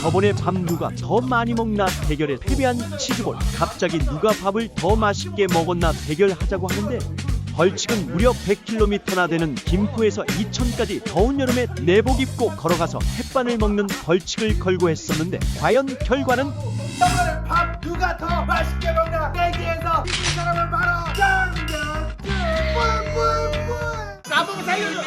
저번에 밥 누가 더 많이 먹나 대결에 패배한 치즈볼. 갑자기 누가 밥을 더 맛있게 먹었나 대결하자고 하는데 벌칙은 무려 100km나 되는 김포에서 이천까지 더운 여름에 내복 입고 걸어가서 햇반을 먹는 벌칙을 걸고 했었는데 과연 결과는? 오늘 밥 누가 더 맛있게 먹나 내기에서 이긴 사람은 바로 정경준 나보고 살려줘.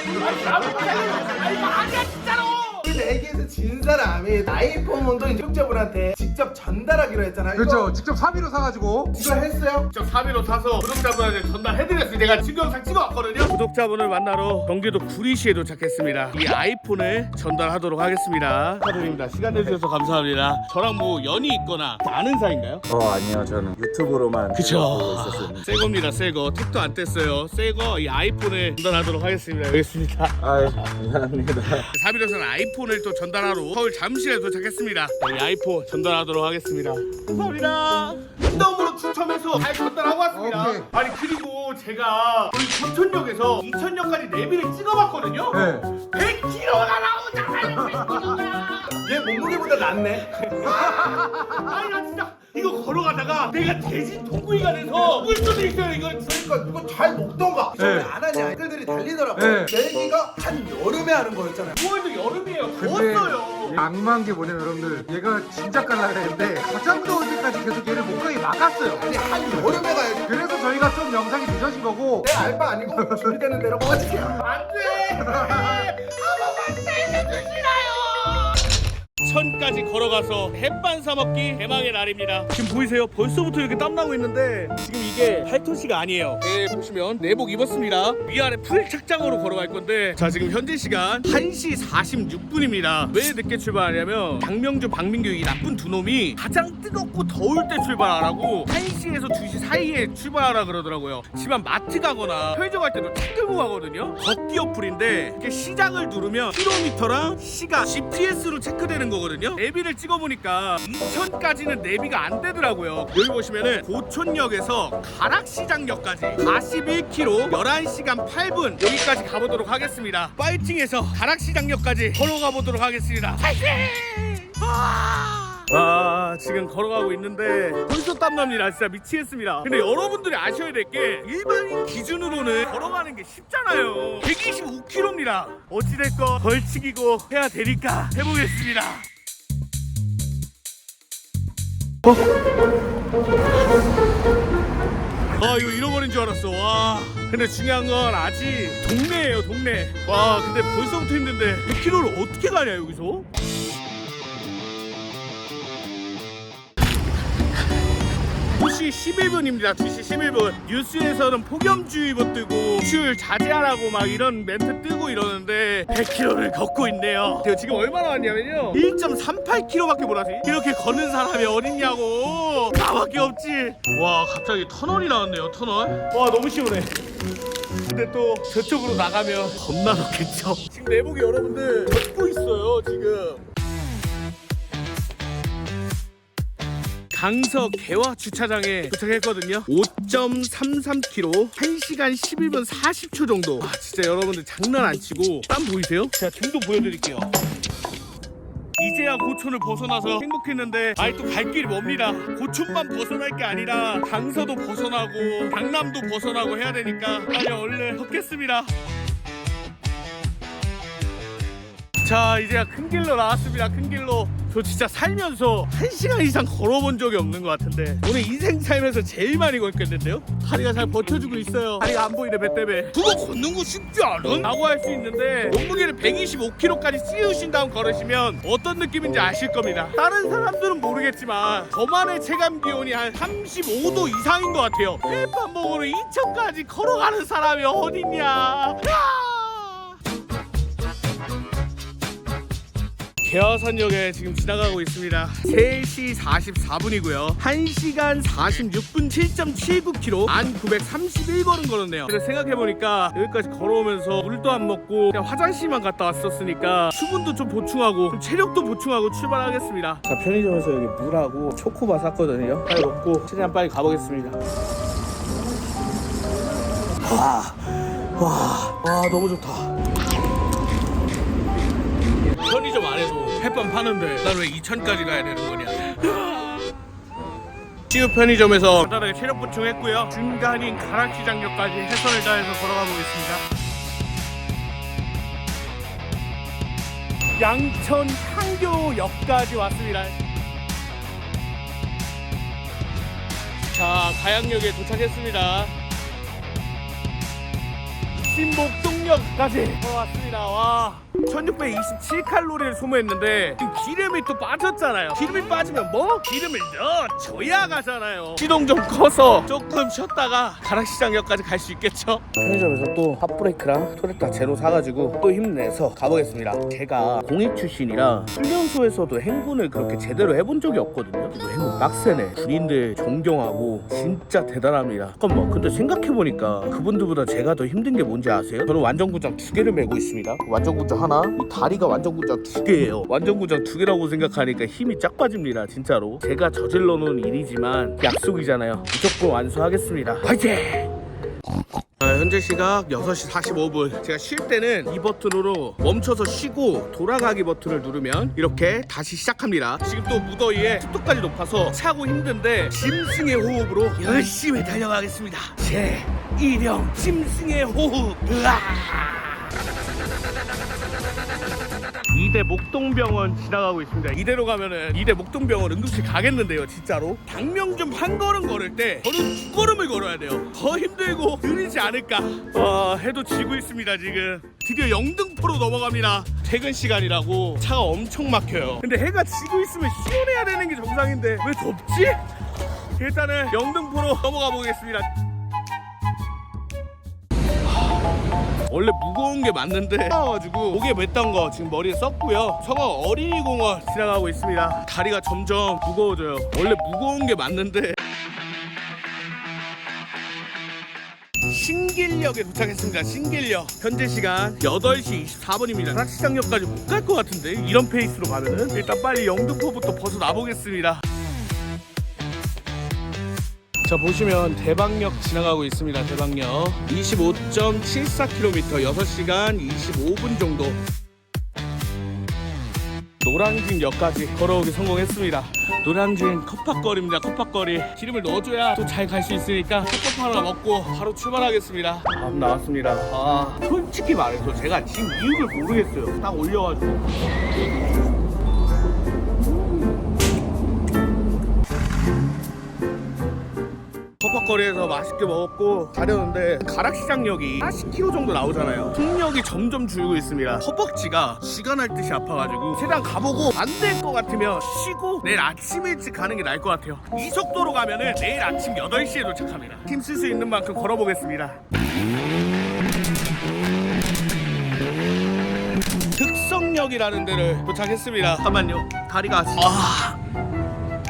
나보고 살려줘. 아니 이거 아니야 진짜로 이 내기에서 진 사람이 아이폰도 이제 구독자분한테 직접 전달하기로 했잖아요 그렇죠. 직접 사비로 사가지고 이거, 이거 했어요? 직접 사비로 사서 구독자분한테 전달해드렸어요. 제가 증명상 찍어왔거든요. 구독자분을 만나러 경기도 구리시에 도착했습니다. 이 아이폰을 전달하도록 하겠습니다. 축하드립니다. 시간 내주셔서 감사합니다. 저랑 뭐 연이 있거나 아는 사이인가요? 어 아니요 저는 유튜브로만 보고 그쵸. 새 겁니다, 새 거. 택도 안 뗐어요. 새거 이 아이폰을 전달하도록 하겠습니다. 여기 있습니다. 아 감사합니다. 사비로서는 아이폰을 또 전달하러 서울 잠실에 도착했습니다. 이 아이폰 전달하도록 하겠습니다. 감사합니다. 랜덤으로 추첨해서 잘 전달하고 왔습니다. 오케이. 아니 그리고 제가 여기 부천역에서 이천역까지 내비를 찍어봤거든요. 네. 100km가 나오잖아요. 100km가. 얘 몸무게보다 낫네 아니 나 진짜 이거 걸어가다가 내가 대신 동구이가 돼서 물수도 있어요 이거. 그러니까 이거 잘 먹던가 네. 안 하냐 댓글들이 달리더라고 네. 내기가 한 여름에 하는 거였잖아요 9월도 여름이에요. 근데 더웠어요. 악마한 게 뭐냐면 여러분들 얘가 진짜 깔라 그랬는데 가장 더울 때까지 계속 얘를 못 가게 막았어요. 아니 한 여름에 가야지 그래서 저희가 좀 영상이 늦어진 거고 내 알바 아니고 준비되는 대로 꺼지세요 안 돼. 천까지 걸어가서 햇반 사 먹기 대망의 날입니다. 지금 보이세요? 벌써부터 이렇게 땀 나고 있는데 지금 이게 8토시가 아니에요. 네 보시면 내복 입었습니다. 위아래 풀 착장으로 걸어갈 건데 자 지금 현재 시간 1시 46분입니다. 왜 늦게 출발하냐면 장명주, 박민규 이 나쁜 두 놈이 가장 뜨겁고 더울 때 출발하라고 1시에서 2시 사이에 출발하라 그러더라고요. 집안 마트 가거나 편의점 갈 때도 차 끌고 가거든요. 걷기 어플인데 이렇게 시작을 누르면 킬로미터랑 시간, GPS로 체크되는 거거든요. 내비를 찍어보니까 이천까지는 내비가 안 되더라고요. 여기 보시면은 고촌역에서 가락시장역까지 41km 11시간 8분 여기까지 가보도록 하겠습니다. 파이팅해서 가락시장역까지 걸어가 보도록 하겠습니다. 파이팅! 아, 아, 지금 걸어가고 있는데 벌써 땀납니다. 진짜 미치겠습니다. 근데 여러분들이 아셔야 될 게 일반인 기준으로는 걸어가는 게 쉽잖아요. 125km입니다. 어찌됐건 벌칙이고 해야 되니까 해보겠습니다. 아 이거 잃어버린 줄 알았어. 와. 근데 중요한 건 아직 동네예요 동네. 와 근데 벌써부터 힘든데 100km를 어떻게 가냐 여기서 2시 11분입니다. 2시 11분. 뉴스에서는 폭염주의보 뜨고 출 자제하라고 막 이런 멘트 뜨고 이러는데 100km를 걷고 있네요. 제가 지금 얼마나 왔냐면요. 1.38km밖에 못 하지. 이렇게 걷는 사람이 어딨냐고. 나밖에 없지. 와 갑자기 터널이 나왔네요. 터널. 와 너무 시원해. 근데 또 저쪽으로 나가면 겁나 덥겠죠. 지금 내복이 여러분들 젖고 있어요. 지금. 강서 개화 주차장에 도착했거든요. 5.33km 1시간 11분 40초 정도. 아 진짜 여러분들 장난 안 치고 땀 보이세요? 제가 등도 보여드릴게요. 이제야 고촌을 벗어나서 행복했는데 아직도 갈 길이 멉니다. 고촌만 벗어날 게 아니라 강서도 벗어나고 강남도 벗어나고 해야 되니까 빨리 얼른 걷겠습니다. 자 이제야 큰 길로 나왔습니다. 큰 길로 저 진짜 살면서 한시간 이상 걸어본 적이 없는 것 같은데 오늘 인생 살면서 제일 많이 걷겠는데요? 다리가 잘 버텨주고 있어요 다리가 안 보이네 배 때문에 그거 걷는 거 쉽지 않아? 라고 할 수 있는데 몸무게를 125kg까지 씌우신 다음 걸으시면 어떤 느낌인지 아실 겁니다 다른 사람들은 모르겠지만 저만의 체감 기온이 한 35도 이상인 것 같아요 먹으러 2천까지 걸어가는 사람이 어딨냐 야! 개화산역에 지금 지나가고 있습니다. 3시 44분이고요. 1시간 46분 7.79km 1931걸음 걸었네요. 그래서 생각해보니까 여기까지 걸어오면서 물도 안 먹고 그냥 화장실만 갔다 왔었으니까 수분도 좀 보충하고 좀 체력도 보충하고 출발하겠습니다. 자 편의점에서 여기 물하고 초코바 샀거든요. 빨리 먹고 최대한 빨리 가보겠습니다. 와, 와, 와 너무 좋다. 편의점 햇반 파는데 난 왜 2천까지 가야 되는 거냐. 치유 편의점에서 간단하게 체력 보충했고요. 중간인 가락시장역까지 해선을 다해서 걸어가 보겠습니다. 양천 향교역까지 왔습니다. 자 가양역에 도착했습니다. 신목동역까지 걸어왔습니다. 와 1627칼로리를 소모했는데 기름이 또 빠졌잖아요. 기름이 빠지면 뭐? 기름을 넣어줘야 가잖아요. 시동 좀 꺼서 조금 쉬었다가 가락시장역까지 갈 수 있겠죠? 편의점에서 또 핫브레이크랑 토레타 제로 사가지고 또 힘내서 가보겠습니다. 제가 공익 출신이라 훈련소에서도 행군을 그렇게 제대로 해본 적이 없거든요. 이거 행군 빡세네. 군인들 존경하고 진짜 대단합니다. 잠깐만 근데 생각해보니까 그분들보다 제가 더 힘든 게 뭔지 아세요? 저는 완전구장 두 개를 메고 있습니다. 완전구장 하나? 이 다리가 완전구장 두 개예요. 완전구장 두 개라고 생각하니까 힘이 쫙 빠집니다 진짜로. 제가 저질러 놓은 일이지만 약속이잖아요. 무조건 완수하겠습니다. 화이팅! 아, 현재 시각 6시 45분. 제가 쉴 때는 이 버튼으로 멈춰서 쉬고 돌아가기 버튼을 누르면 이렇게 다시 시작합니다. 지금 또 무더위에 습도까지 높아서 차고 힘든데 짐승의 호흡으로 열심히 달려가겠습니다. 제 일형 짐승의 호흡. 으아! 이대 목동병원 지나가고 있습니다. 이대로 가면은 이대 목동병원 응급실 가겠는데요, 진짜로. 당명 좀 한 걸음 걸을 때 저는 두 걸음을 걸어야 돼요. 더 힘들고 느리지 않을까. 아, 해도 지고 있습니다, 지금. 드디어 영등포로 넘어갑니다. 퇴근 시간이라고 차가 엄청 막혀요. 근데 해가 지고 있으면 시원해야 되는 게 정상인데 왜 덥지? 일단은 영등포로 넘어가 보겠습니다. 원래 무거운 게 맞는데 가지고 목에 맸던 거 지금 머리에 썼고요. 서강 어린이공원 지나가고 있습니다. 다리가 점점 무거워져요. 원래 무거운 게 맞는데 신길역에 도착했습니다. 신길역. 현재 시간 8시 24분입니다 락시장역까지 못 갈 것 같은데 이런 페이스로 가면은 일단 빨리 영등포부터 벗어나 보겠습니다 자 보시면 대방역 지나가고 있습니다 대방역. 25.74km 6시간 25분 정도. 노량진역까지 걸어오기 성공했습니다. 노량진 컵밥거리입니다 컵밥거리. 기름을 넣어줘야 또 잘 갈 수 있으니까 컵밥 하나 먹고 바로 출발하겠습니다. 밥 나왔습니다. 아 솔직히 말해서 제가 지금 이유를 모르겠어요. 딱 올려가지고 컵밥거리에서 맛있게 먹었고 가려는데 가락시장역이 40km 정도 나오잖아요. 풍력이 점점 줄고 있습니다. 허벅지가 시간 할 듯이 아파가지고 최대한 가보고 안 될 것 같으면 쉬고 내일 아침 일찍 가는 게 나을 것 같아요. 이 속도로 가면은 내일 아침 8시에 도착합니다. 힘쓸 수 있는 만큼 걸어보겠습니다. 흑성역이라는 데를 도착했습니다. 잠깐만요. 다리가 아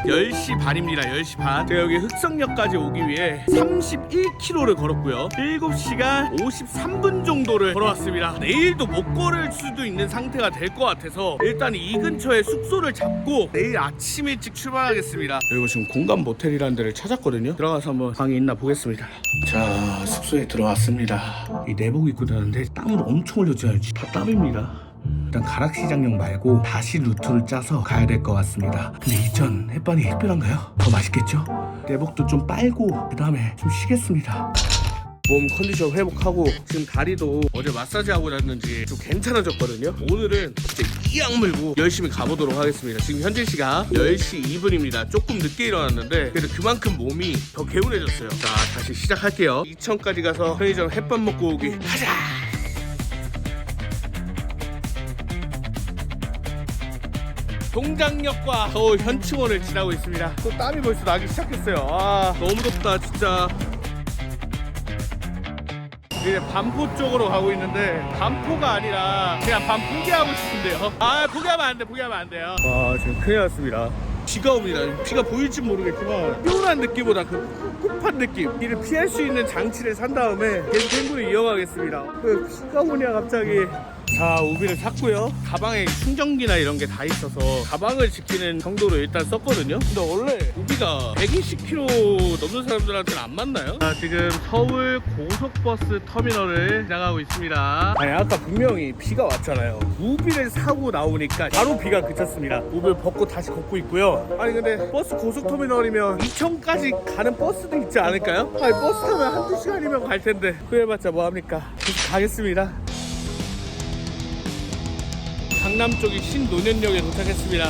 10시 반입니다. 10시 반. 제가 여기 흑성역까지 오기 위해 31km를 걸었고요. 7시간 53분 정도를 걸어왔습니다. 내일도 못 걸을 수도 있는 상태가 될 것 같아서 일단 이 근처에 숙소를 잡고 내일 아침 일찍 출발하겠습니다. 그리고 지금 공간 모텔이라는 데를 찾았거든요. 들어가서 한번 방이 있나 보겠습니다. 자, 숙소에 들어왔습니다. 이 내복 입고 다는데 땀을 엄청 흘렸잖아요. 다 땀입니다. 일단 가락시장역 말고 다시 루트를 짜서 가야 될 것 같습니다. 근데 이전 햇반이 특별한가요? 더 맛있겠죠? 내복도 좀 빨고 그 다음에 좀 쉬겠습니다. 몸 컨디션 회복하고 지금 다리도 어제 마사지 하고 잤는지 좀 괜찮아졌거든요. 오늘은 진짜 이악 물고 열심히 가보도록 하겠습니다. 지금 현재 시각 10시 2분입니다. 조금 늦게 일어났는데 그래도 그만큼 몸이 더 개운해졌어요. 자 다시 시작할게요. 이천까지 가서 편의점 햇밥 먹고 오기 가자. 동장역과 서울 현충원을 지나고 있습니다. 또 땀이 벌써 나기 시작했어요. 아 너무 덥다 진짜. 이제 반포 쪽으로 가고 있는데 반포가 아니라 그냥 반 포기하고 싶은데요. 아 포기하면 안 돼, 포기하면 안 돼요. 와 지금 큰일 났습니다. 비가 옵니다. 비가 보일지 모르겠지만 시원한 느낌보다 그 꿉꿉한 느낌. 이를 피할 수 있는 장치를 산 다음에 계속 행군을 이어가겠습니다. 그 비가 오냐 갑자기. 자 우비를 샀고요. 가방에 충전기나 이런 게 다 있어서 가방을 지키는 정도로 일단 썼거든요. 근데 원래 우비가 120km 넘는 사람들한테는 안 맞나요? 자 지금 서울 고속버스 터미널을 지나가고 있습니다. 아니 아까 분명히 비가 왔잖아요. 우비를 사고 나오니까 바로 비가 그쳤습니다. 우비를 벗고 다시 걷고 있고요. 아니 근데 버스 고속터미널이면 이천까지 가는 버스도 있지 않을까요? 아니 버스 타면 한두 시간이면 갈 텐데. 그래봤자 뭐합니까? 가겠습니다 강남 쪽이 신노년역에 도착했습니다.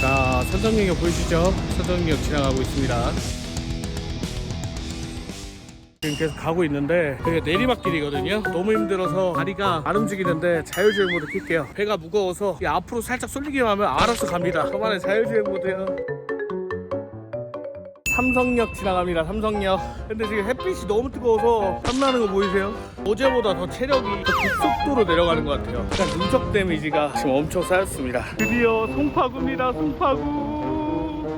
자, 선정역 보이시죠? 선정역 지나가고 있습니다. 지금 계속 가고 있는데 되게 내리막길이거든요. 너무 힘들어서 다리가 안 움직이는데 자율주행 모드 킬게요. 배가 무거워서 이 앞으로 살짝 쏠리기만 하면 알아서 갑니다. 저만의 자율주행 모드요. 삼성역 지나갑니다. 삼성역. 근데 지금 햇빛이 너무 뜨거워서 땀나는 거 보이세요? 어제보다 더 체력이 더 급속도로 내려가는 것 같아요. 약간 누적 데미지가 지금 엄청 쌓였습니다. 드디어 송파구입니다. 송파구.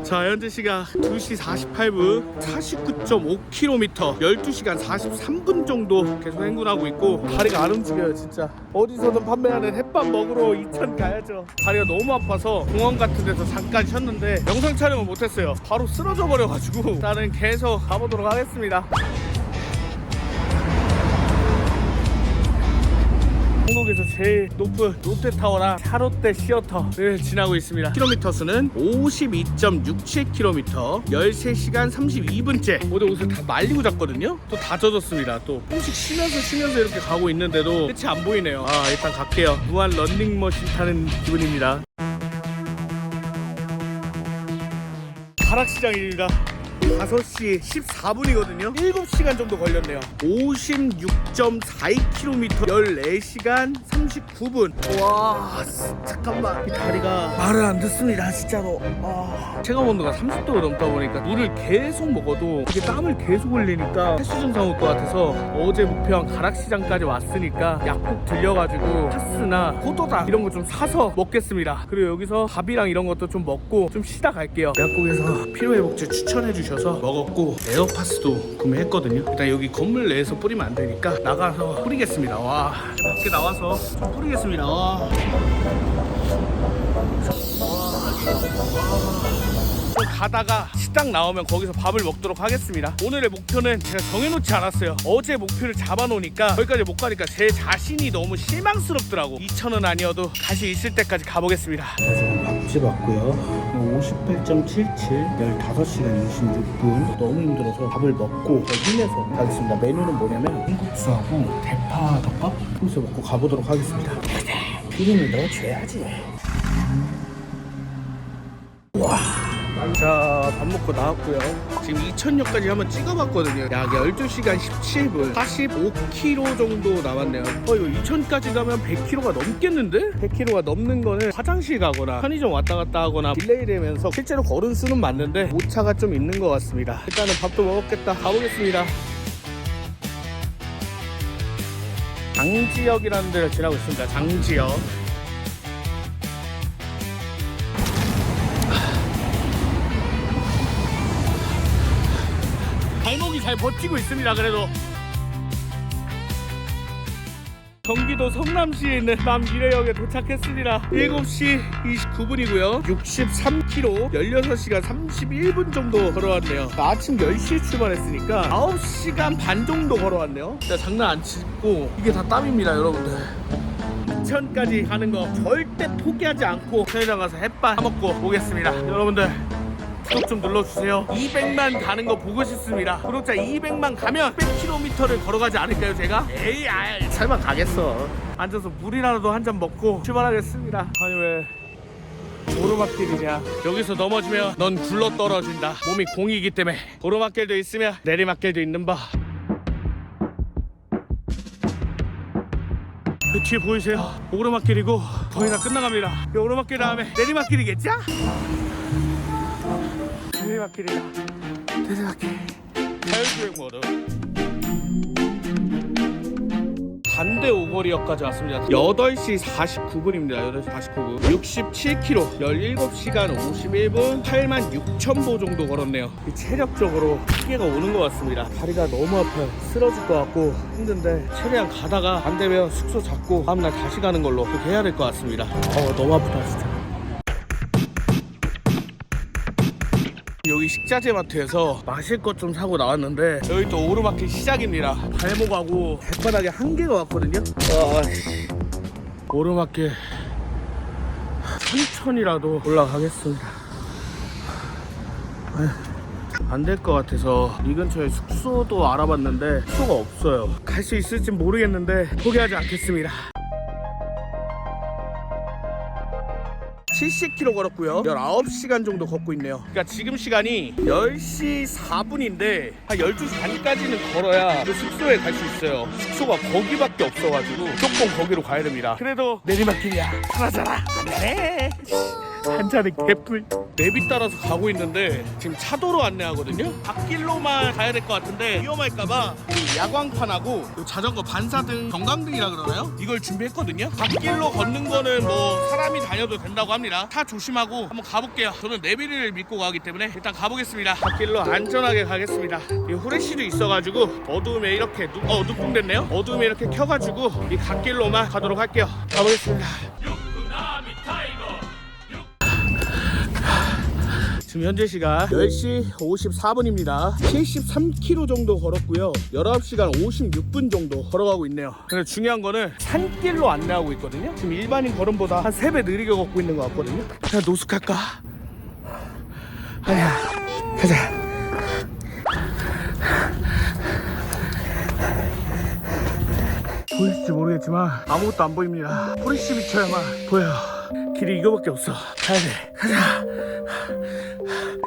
자 현재 시각 2시 48분 49.5km 12시간 43분 정도 계속 행군하고 있고 다리가 안 움직여요 진짜. 어디서든 판매하는 햇밥 먹으러 이천 가야죠. 다리가 너무 아파서 공원 같은 데서 잠깐 쉬었는데 영상 촬영을 못했어요. 바로 쓰러져 버려가지고 나는 계속 가보도록 하겠습니다 한국에서 제일 높은 롯데타워랑 샤롯데 시어터를 지나고 있습니다. 킬로미터 수는 52.67km, 13시간 32분째. 모두 옷을 다 말리고 잤거든요. 또 다 젖었습니다. 또 조금씩 쉬면서 쉬면서 이렇게 가고 있는데도 끝이 안 보이네요. 아 일단 갈게요. 무한 런닝머신 타는 기분입니다. 가락시장입니다. 5시 14분이거든요. 7시간 정도 걸렸네요. 56.42km 14시간 39분. 와, 잠깐만. 이 다리가 말을 안 듣습니다, 진짜로. 아, 체감 온도가 30도가 넘다 보니까 물을 계속 먹어도 이게 땀을 계속 흘리니까 헬스 증상 올 것 같아서 어제 목표한 가락시장까지 왔으니까 약국 들려가지고 파스나 포도당 이런 거 좀 사서 먹겠습니다. 그리고 여기서 밥이랑 이런 것도 좀 먹고 좀 쉬다 갈게요. 약국에서 피로회복제 추천해 주셔서 먹었고 에어파스도 구매했거든요. 일단 여기 건물 내에서 뿌리면 안 되니까 나가서 뿌리겠습니다. 와 밖에 나와서 좀 뿌리겠습니다. 와. 또 가다가 식당 나오면 거기서 밥을 먹도록 하겠습니다. 오늘의 목표는 제가 정해놓지 않았어요. 어제 목표를 잡아놓으니까 거기까지 못 가니까 제 자신이 너무 실망스럽더라고. 2천원 아니어도 다시 있을 때까지 가보겠습니다. 지금 밥집 왔고요. 58.77, 15시간 26분. 너무 힘들어서 밥을 먹고 힘내서 가겠습니다. 메뉴는 뭐냐면 흰국수하고 대파 덮밥? 여기서 먹고 가보도록 하겠습니다. 기름을 넣어줘야지. 자, 밥 먹고 나왔고요. 지금 2000역까지 한번 찍어봤거든요. 약 12시간 17분, 45km 정도 남았네요. 어, 이거 2000까지 가면 100km가 넘겠는데? 100km가 넘는 거는 화장실 가거나 편의점 왔다 갔다 하거나 딜레이 되면서 실제로 걸은 수는 맞는데 오차가 좀 있는 것 같습니다. 일단은 밥도 먹었겠다. 가보겠습니다. 장지역이라는 데를 지나고 있습니다. 장지역. 잘 버티고 있습니다. 그래도 경기도 성남시에 있는 남미래역에 도착했습니다. 7시 29분이고요. 63km, 16시간 31분 정도 걸어왔네요. 아침 10시에 출발했으니까 9시간 반 정도 걸어왔네요. 진짜 장난 안 치고 이게 다 땀입니다, 여러분들. 인천까지 가는 거 절대 포기하지 않고 편의점 가서 햇반 사 먹고 오겠습니다. 여러분들 구독 좀 눌러주세요. 200만 가는 거 보고 싶습니다. 구독자 200만 가면 100km를 걸어가지 않을까요, 제가? 에이, 아이, 설마 가겠어. 앉아서 물이라도 한 잔 먹고 출발하겠습니다. 아니 왜 오르막길이냐? 여기서 넘어지면 넌 굴러 떨어진다. 몸이 공이기 때문에 오르막길도 있으면 내리막길도 있는 바. 그 뒤에 보이세요? 오르막길이고 거의 다 끝나갑니다. 이 오르막길 다음에 내리막길이겠죠? 내리막길이다. 내리막길. 자율주행 모드. 반대 오거리역까지 왔습니다. 8시 49분입니다. 8시 49분. 67km 17시간 51분 8만 6천 보 정도 걸었네요. 이 체력적으로 한계가 오는 것 같습니다. 다리가 너무 아파요. 쓰러질 것 같고 힘든데 최대한 가다가 안 되면 숙소 잡고 다음날 다시 가는 걸로 그렇게 해야 될 것 같습니다. 어 너무 아프다 진짜 식자재 마트에서 마실 것 좀 사고 나왔는데 여기 또 오르막길 시작입니다. 발목하고 발바닥에 한계가 왔거든요. 아, 씨. 오르막길 천천히라도 올라가겠습니다. 안 될 것 같아서 이 근처에 숙소도 알아봤는데 숙소가 없어요. 갈 수 있을지 모르겠는데 포기하지 않겠습니다 70km 걸었고요. 19시간 정도 걷고 있네요. 그러니까 지금 시간이 10시 4분인데 한 12시 반까지는 걸어야 그 숙소에 갈 수 있어요. 숙소가 거기밖에 없어가지고 무조건 거기로 가야 됩니다. 그래도 내리막길이야. 하나잖아. 안돼 한 잔의 개뿔. 내비 따라서 가고 있는데 지금 차도로 안내하거든요. 갓길로만 가야 될 것 같은데 위험할까봐 이 야광판하고 요 자전거 반사등 경광등이라 그러나요? 이걸 준비했거든요. 갓길로 걷는 거는 뭐 사람이 다녀도 된다고 합니다. 차 조심하고 한번 가볼게요. 저는 내비를 믿고 가기 때문에 일단 가보겠습니다. 갓길로 안전하게 가겠습니다. 이 후레쉬도 있어가지고 어두움에 이렇게 누, 어 눈뽕 됐네요. 어두움에 이렇게 켜가지고 이 갓길로만 가도록 할게요. 가보겠습니다 지금 현재 시간 10시 54분입니다. 73km 정도 걸었고요. 19시간 56분 정도 걸어가고 있네요. 근데 중요한 거는 산길로 안내하고 있거든요. 지금 일반인 걸음보다 한 3배 느리게 걷고 있는 것 같거든요. 그냥 노숙할까? 아니야. 가자. 보일지 모르겠지만 아무것도 안 보입니다. 후레쉬 비춰야만 보여요. 길이 이거밖에 없어. 가야 돼. 가자.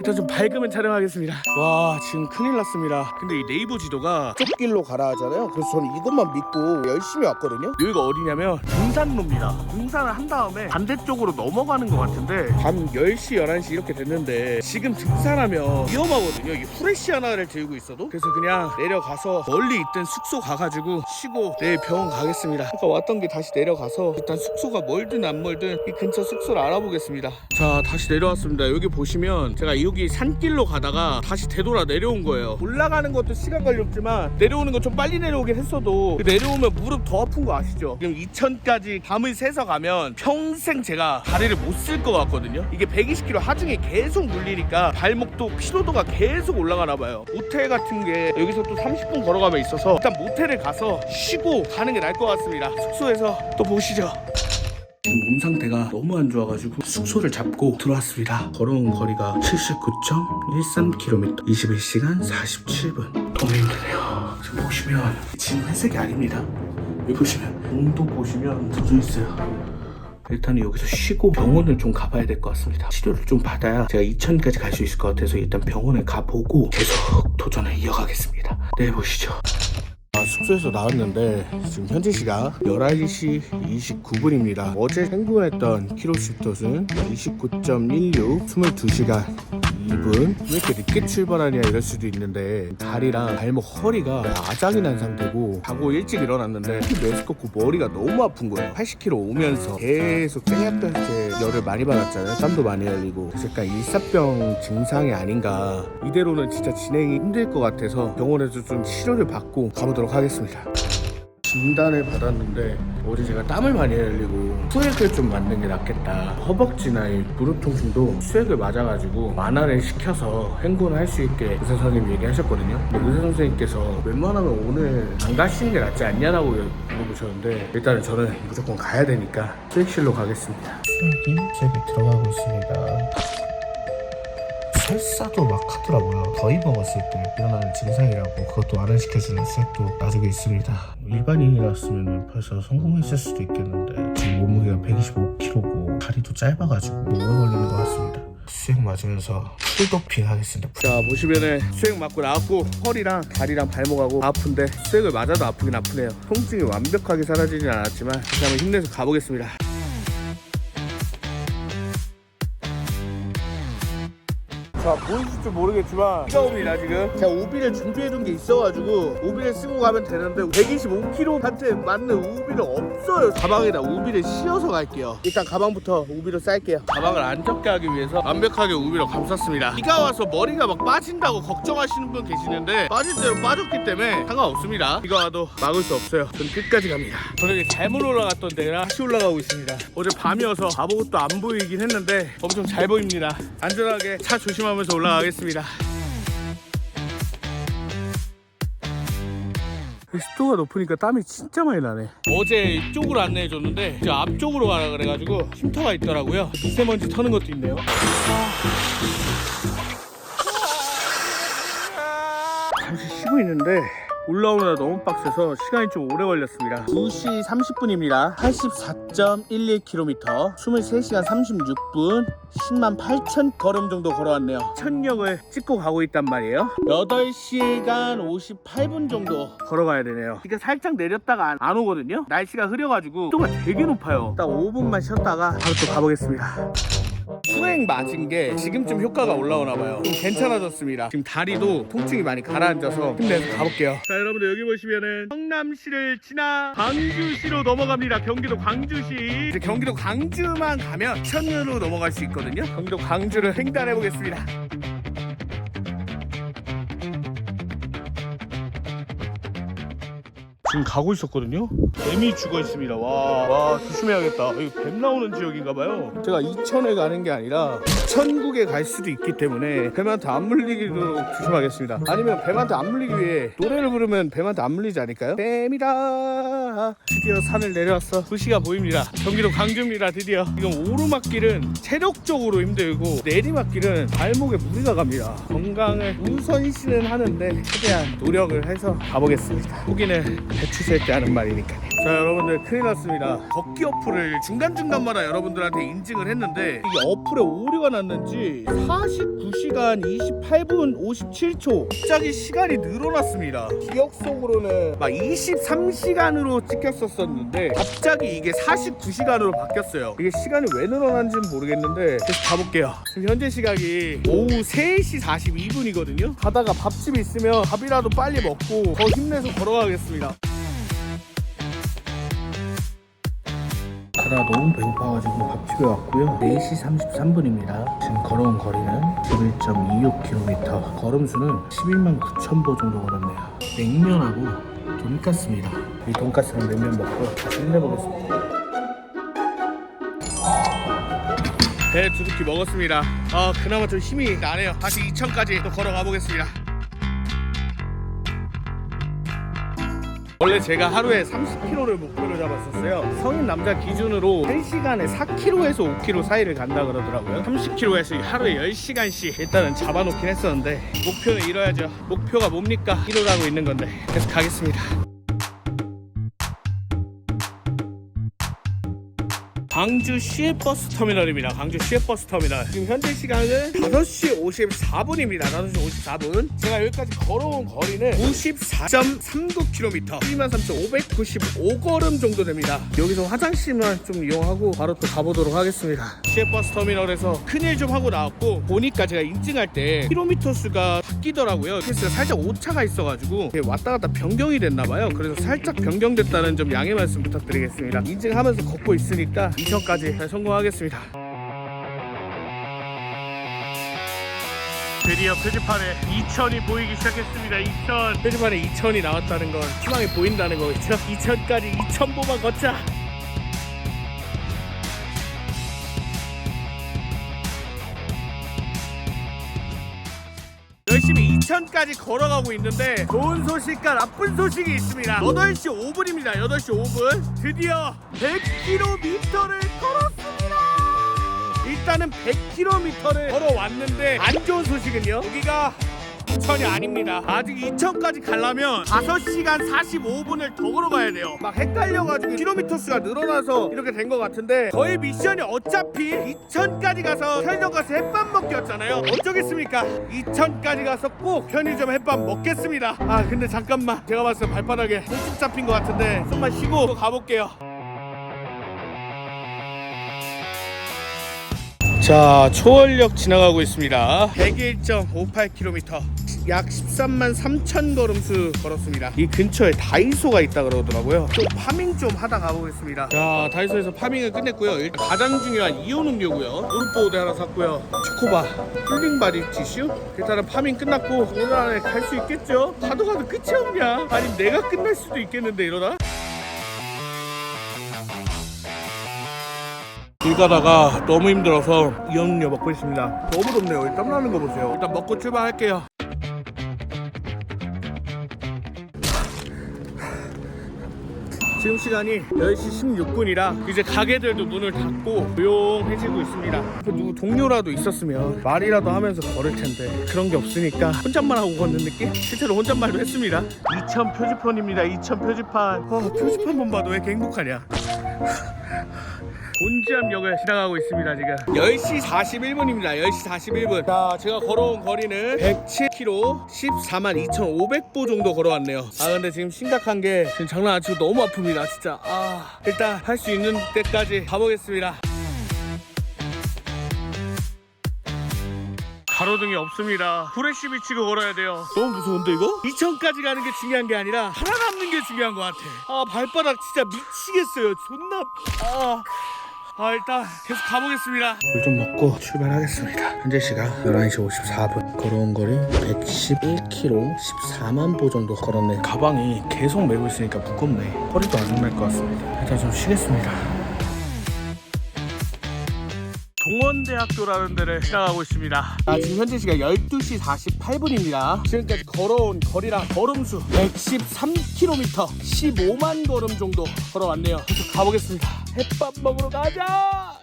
일단 좀 밝으면 촬영하겠습니다. 와 지금 큰일 났습니다. 근데 이 네이버 지도가 쪽길로 가라 하잖아요. 그래서 저는 이것만 믿고 열심히 왔거든요. 여기가 어디냐면 등산로입니다. 등산을 한 다음에 반대쪽으로 넘어가는 것 같은데 밤 10시 11시 이렇게 됐는데 지금 등산하면 위험하거든요. 이 후레쉬 하나를 들고 있어도 그래서 그냥 내려가서 멀리 있던 숙소 가가지고 쉬고 내일 병원 가겠습니다. 아까 왔던 게 다시 내려가서 일단 숙소가 멀든 안 멀든 이 근처 숙소를 알아보겠습니다. 자 다시 내려왔습니다. 여기 보시면 제가 여기 산길로 가다가 다시 되돌아 내려온 거예요. 올라가는 것도 시간 걸렸지만 내려오는 거좀 빨리 내려오긴 했어도 그 내려오면 무릎 더 아픈 거 아시죠? 지금 2천까지 밤을 새서 가면 평생 제가 다리를 못 쓸 것 같거든요. 이게 120km 하중에 계속 눌리니까 발목도 피로도가 계속 올라가나 봐요. 모텔 같은 게 여기서 또 30분 걸어가면 있어서 일단 모텔을 가서 쉬고 가는 게 나을 것 같습니다. 숙소에서 또 보시죠. 몸 상태가 너무 안 좋아가지고 숙소를 잡고 들어왔습니다. 걸어온 거리가 79.13km, 21시간 47분. 너무 힘드네요. 지금 보시면 지금 회색이 아닙니다. 여기 보시면 온도 보시면 젖어 있어요. 일단 여기서 쉬고 병원을 좀 가봐야 될 것 같습니다. 치료를 좀 받아야 제가 2천까지 갈 수 있을 것 같아서 일단 병원에 가보고 계속 도전을 이어가겠습니다. 네 보시죠. 아, 숙소에서 나왔는데 지금 현재 시각 11시 29분입니다. 어제 행군했던 키로시터는 29.16 22시간 2분 왜 이렇게 늦게 출발하냐 이럴 수도 있는데 다리랑 발목 허리가 아작이 난 상태고 자고 일찍 일어났는데 메스 꺾고 머리가 너무 아픈 거예요. 80km 오면서 계속 쨍약볕에 열을 많이 받았잖아요. 땀도 많이 흘리고. 그래서 약간 일사병 증상이 아닌가. 이대로는 진짜 진행이 힘들 것 같아서 병원에서 좀 치료를 받고 가보도록 하겠습니다 진단을 받았는데 어제 제가 땀을 많이 흘리고 수액을 좀 맞는 게 낫겠다. 허벅지나 이 무릎 통증도 수액을 맞아가지고 완화를 시켜서 행군을 할 수 있게 의사 선생님이 얘기하셨거든요. 의사 선생님께서 웬만하면 오늘 안 가시는 게 낫지 않냐라고 물어보셨는데 일단은 저는 무조건 가야 되니까 수액실로 가겠습니다. 수액이 수액이 들어가고 있습니다 설사도 막 하더라고요. 더위 먹었을 때 일어나는 증상이라고 그것도 완화시켜주는 수액도 놔두고 있습니다. 일반인이었으면 벌써 성공했을 수도 있겠는데 지금 몸무게가 125kg고 다리도 짧아가지고 오래 걸리는 것 같습니다. 수액 맞으면서 풀도핑 하겠습니다. 자 보시면은 수액 맞고 나왔고 허리랑 다리랑 발목하고 아픈데 수액을 맞아도 아프긴 아프네요. 통증이 완벽하게 사라지진 않았지만 다시 한번 힘내서 가보겠습니다. 자 보이실지 모르겠지만 옵니다 지금. 제가 우비를 준비해둔 게 있어가지고 우비를 쓰고 가면 되는데 125km한테 맞는 우비는 없어요. 가방에다 우비를 씌워서 갈게요. 일단 가방부터 우비로 쌀게요. 가방을 안 젖게 하기 위해서 완벽하게 우비로 감쌌습니다. 비가 와서 머리가 막 빠진다고 걱정하시는 분 계시는데 빠질 대로 빠졌기 때문에 상관없습니다. 비가 와도 막을 수 없어요. 전 끝까지 갑니다. 저는 잘못 올라갔던 데라 다시 올라가고 있습니다. 어제 밤이어서 아무것도 안 보이긴 했는데 엄청 잘 보입니다. 안전하게 차 조심하 면서 올라가겠습니다. 습도가 높으니까 땀이 진짜 많이 나네. 어제 이쪽으로 안내해 줬는데 이제 앞쪽으로 가라 그래가지고 쉼터가 있더라고요. 미세먼지 터는 것도 있네요. 잠시 쉬고 있는데 올라오느라 너무 빡세서 시간이 좀 오래 걸렸습니다. 2시 30분입니다. 84.11km 23시간 36분 10만 8천 걸음 정도 걸어왔네요. 천역을 찍고 가고 있단 말이에요. 8시간 58분 정도 걸어가야 되네요. 비가 살짝 내렸다가 안, 안 오거든요? 날씨가 흐려가지고 습도가 되게 높아요. 딱 5분만 쉬었다가 바로 또 가보겠습니다 수행 맞은 게 지금쯤 효과가 올라오나 봐요. 좀 괜찮아졌습니다. 지금 다리도 통증이 많이 가라앉아서 힘내서 가볼게요. 자, 여러분들 여기 보시면은 성남시를 지나 광주시로 넘어갑니다. 경기도 광주시. 이제 경기도 광주만 가면 천으로 넘어갈 수 있거든요. 경기도 광주를 횡단해 보겠습니다. 지금 가고 있었거든요. 뱀이 죽어 있습니다. 와, 와 조심해야겠다. 여기 뱀 나오는 지역인가봐요. 제가 이천에 가는 게 아니라 이천국에 갈 수도 있기 때문에 뱀한테 안 물리도록 조심하겠습니다. 아니면 뱀한테 안 물리기 위해 노래를 부르면 뱀한테 안 물리지 않을까요? 뱀이다. 드디어 산을 내려왔어. 도시가 보입니다. 경기도 광주입니다. 드디어. 지금 오르막길은 체력적으로 힘들고 내리막길은 발목에 무리가 갑니다. 건강을 우선시는 하는데 최대한 노력을 해서 가보겠습니다. 후기는 배추 셀때 하는 말이니까요. 자 여러분들 큰일 났습니다. 걷기 어플을 중간중간마다 여러분들한테 인증을 했는데 이게 어플에 오류가 났는지 49시간 28분 57초 갑자기 시간이 늘어났습니다. 기억 속으로는 막 23시간으로 찍혔었었는데 갑자기 이게 49시간으로 바뀌었어요. 이게 시간이 왜 늘어난지는 모르겠는데 계속 가볼게요. 지금 현재 시각이 오후 3시 42분이거든요. 가다가 밥집이 있으면 밥이라도 빨리 먹고 더 힘내서 걸어가겠습니다. 가다가 너무 배고파가지고 밥집에 왔고요. 4시 33분입니다. 지금 걸어온 거리는 11.26km 걸음수는 11만 9천 보 정도 걸었네요. 냉면하고 돈가스입니다. 이 돈가스랑 냉면 먹고 다시 힘내보겠습니다. 배 두둑히 먹었습니다. 아 그나마 좀 힘이 나네요. 다시 2천까지 또 걸어가 보겠습니다 원래 제가 하루에 30km를 목표로 잡았었어요. 성인 남자 기준으로 1시간에 4km에서 5km 사이를 간다 그러더라고요. 30km에서 하루에 10시간씩 일단은 잡아놓긴 했었는데 목표는 이뤄야죠. 목표가 뭡니까? 이루라고 있는 건데 계속 가겠습니다. 광주 시외버스 터미널입니다. 광주 시외버스 터미널. 지금 현재 시간은 5시 54분입니다. 5시 54분. 제가 여기까지 걸어온 거리는 94.39km. 23,595걸음 정도 됩니다. 여기서 화장실만 좀 이용하고 바로 또 가보도록 하겠습니다. 시외버스 터미널에서 큰일 좀 하고 나왔고 보니까 제가 인증할 때 킬로미터 수가 바뀌더라고요. 그래서 살짝 오차가 있어가지고 왔다 갔다 변경이 됐나봐요. 그래서 살짝 변경됐다는 점 양해 말씀 부탁드리겠습니다. 인증하면서 걷고 있으니까 2천까지 잘 성공하겠습니다. 드디어 표지판에 2천이 보이기 시작했습니다. 2천. 표지판에 2천이 나왔다는 건 희망이 보인다는 거겠죠? 2천까지 2천 보만 걷자. 2천까지 걸어가고 있는데 좋은 소식과 나쁜 소식이 있습니다. 8시 5분입니다. 8시 5분. 드디어 100km를 걸었습니다. 일단은 100km를 걸어왔는데 안 좋은 소식은요? 여기가 2천이 아닙니다. 아직 2천까지 가려면 5시간 45분을 더 걸어가야 돼요. 막 헷갈려가지고 킬로미터 수가 늘어나서 이렇게 된 것 같은데 저희 미션이 어차피 2천까지 가서 편의점 가서 햇밥 먹기였잖아요. 어쩌겠습니까? 2천까지 가서 꼭 편의점 햇밥 먹겠습니다. 아 근데 잠깐만 제가 봤을 때 발바닥에 손톱 잡힌 것 같은데 좀만 쉬고 또 가볼게요. 자 초월역 지나가고 있습니다. 101.58km 약 13만 3천 걸음수 걸었습니다. 이 근처에 다이소가 있다 그러더라고요. 좀 파밍 좀 하다 가보겠습니다. 자 다이소에서 파밍을 끝냈고요. 일단 가장 중요한 이온 음료고요. 무릎보호대 하나 샀고요. 초코바 쿨링바디 티슈? 일단은 파밍 끝났고 오늘 안에 갈 수 있겠죠? 가도 가도 끝이 없냐? 아니 내가 끝날 수도 있겠는데 이러다 길 가다가 너무 힘들어서 이온 음료 먹고 있습니다 너무 덥네요 땀나는 거 보세요 일단 먹고 출발할게요 지금 시간이 10시 16분이라 이제 가게들도 문을 닫고 조용해지고 있습니다. 그 누구 동료라도 있었으면 말이라도 하면서 걸을 텐데 그런 게 없으니까 혼잣말 하고 걷는 느낌? 실제로 혼잣말도 했습니다. 2000 표지판입니다. 2000 표지판. 어, 표지판만 봐도 왜 이렇게 행복하냐? 본지암역을 지나가고 있습니다 지금. 10시 41분입니다. 10시 41분. 자 제가 걸어온 거리는 107km 14만 2,500보 정도 걸어왔네요. 아 근데 지금 심각한 게 지금 장난 안 치고 너무 아픕니다 진짜. 아 일단 할 수 있는 때까지 가보겠습니다. 가로등이 없습니다. 후레쉬 비치고 걸어야 돼요. 너무 무서운데 이거? 2천까지 가는 게 중요한 게 아니라 살아남는 게 중요한 것 같아. 아 발바닥 진짜 미치겠어요. 존나 아 아 일단 계속 가보겠습니다 물 좀 먹고 출발하겠습니다 현재 시각 11시 54분 걸어온 거리 111km 14만 보 정도 걸었네 가방이 계속 메고 있으니까 무겁네 허리도 안 날 것 같습니다 일단 좀 쉬겠습니다 동원대학교라는 데를 지나가고 있습니다. 아, 지금 현재 시각 12시 48분입니다. 지금까지 걸어온 거리랑 걸음수 113km, 15만 걸음 정도 걸어왔네요. 계속 가보겠습니다. 햇밥 먹으러 가자!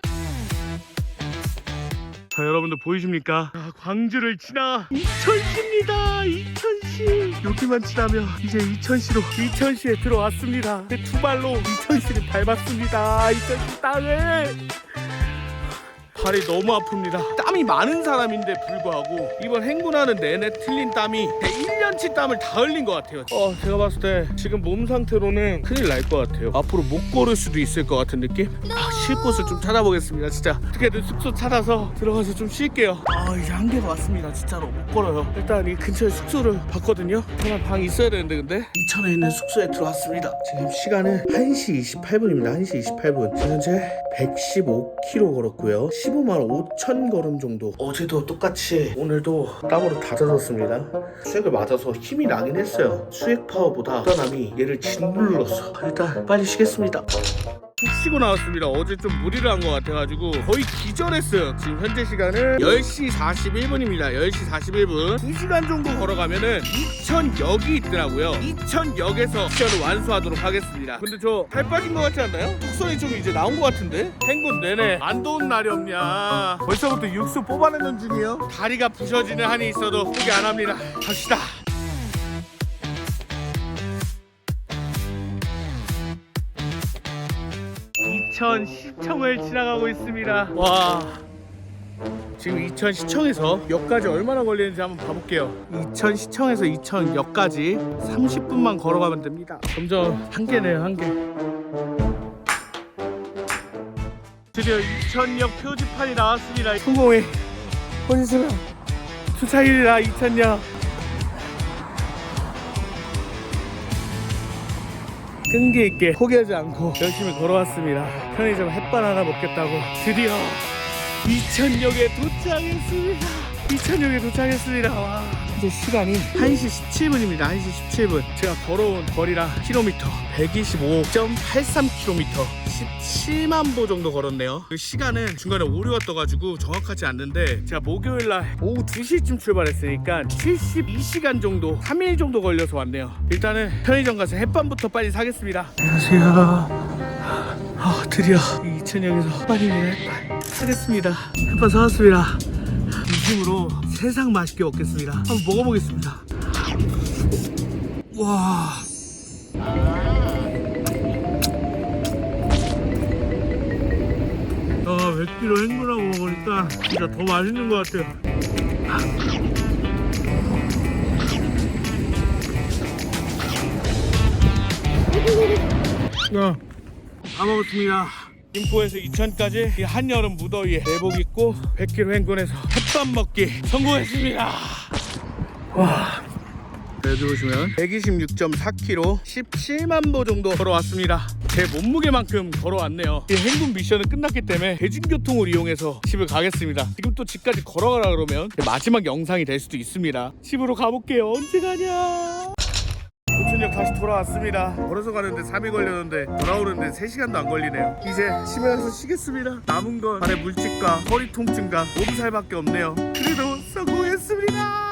자, 여러분들 보이십니까? 아, 광주를 지나 이천시입니다. 이천시. 여기만 지나면 이제 이천시로 이천시에 들어왔습니다. 내두 발로 이천시를 밟았습니다. 이천시 땅을. 발이 너무 아픕니다. 땀이 많은 사람인데 불구하고 이번 행군하는 내내 틀린 땀이 1년치 땀을 다 흘린 것 같아요. 어, 제가 봤을 때 지금 몸 상태로는 큰일 날 것 같아요. 앞으로 못 걸을 수도 있을 것 같은 느낌? 아, 쉴 곳을 좀 찾아보겠습니다. 진짜 어떻게든 숙소 찾아서 들어가서 좀 쉴게요. 아, 이제 한계가 왔습니다. 진짜로 못 걸어요. 일단 이 근처에 숙소를 봤거든요. 하나 방 있어야 되는데 근데 이천에 있는 숙소에 들어왔습니다. 지금 시간은 1시 28분입니다. 1시 28분. 지금 현재 115km 걸었고요. 15만 5천 걸음 정도. 어제도 똑같이 오늘도 땀으로 다 젖었습니다. 수액을 맞아서 힘이 나긴 했어요. 수액 파워보다 부담이 얘를 짓눌렀어. 일단 빨리 쉬겠습니다. 푹 쉬고 나왔습니다. 어제 좀 무리를 한 것 같아가지고 거의 기절했어요. 지금 현재 시간은 10시 41분입니다. 10시 41분. 2시간 정도 걸어가면은 이천역이 있더라고요. 이천역에서 미션을 완수하도록 하겠습니다. 근데 저 살 빠진 것 같지 않나요? 턱선이 좀 이제 나온 것 같은데? 행군 내내 안 더운 날이 없냐. 벌써부터 육수 뽑아내는 중이에요. 다리가 부셔지는 한이 있어도 포기 안 합니다. 갑시다. 이천 시청을 지나가고 있습니다. 와. 지금 이천 시청에서 역까지 얼마나 걸리는지 한번 봐볼게요. 이천 시청에서 이천 역까지 30분만 걸어가면 됩니다. 점점 한계네요, 한계. 드디어 이천역 표지판이 나왔습니다. 성공해. 혼수라. 주차일이라 이천역. 끈기 있게 포기하지 않고 열심히 걸어왔습니다. 편의점 햇반 하나 먹겠다고 드디어 이천역에 도착했습니다. 이천역에 도착했습니다. 와. 이제 시간이 1시 17분입니다. 1시 17분. 제가 걸어온 거리랑 킬로미터 125.83km 17만 보 정도 걸었네요. 그 시간은 중간에 오류가 떠가지고 정확하지 않는데 제가 목요일 날 오후 2시쯤 출발했으니까 72시간 정도 3일 정도 걸려서 왔네요. 일단은 편의점 가서 햇반부터 빨리 사겠습니다. 안녕하세요. 아, 드디어 이 이천역에서 빨리 햇반 사겠습니다. 햇반 사왔습니다. 진심으로 세상 맛있게 먹겠습니다. 한번 먹어보겠습니다. 와. 아, 100kg 행군하고 먹으니까 진짜 더 맛있는 것 같아요. 야, 다 먹었습니다. 김포에서 이천까지 이 한여름 무더위에 내복 입고 100km 행군해서 햇밥 먹기 성공했습니다. 와. 여기 보시면 126.4km 17만 보 정도 걸어왔습니다. 제 몸무게만큼 걸어왔네요. 이 행군 미션은 끝났기 때문에 대중교통을 이용해서 집을 가겠습니다. 지금 또 집까지 걸어가라 그러면 마지막 영상이 될 수도 있습니다. 집으로 가볼게요. 언제 가냐? 호춘역 다시 돌아왔습니다. 걸어서 가는데 3일 걸렸는데 돌아오는데 3시간도 안 걸리네요. 이제 집에 가서 쉬겠습니다. 남은 건 발에 물집과 허리 통증과 몸살밖에 없네요. 그래도 성공했습니다.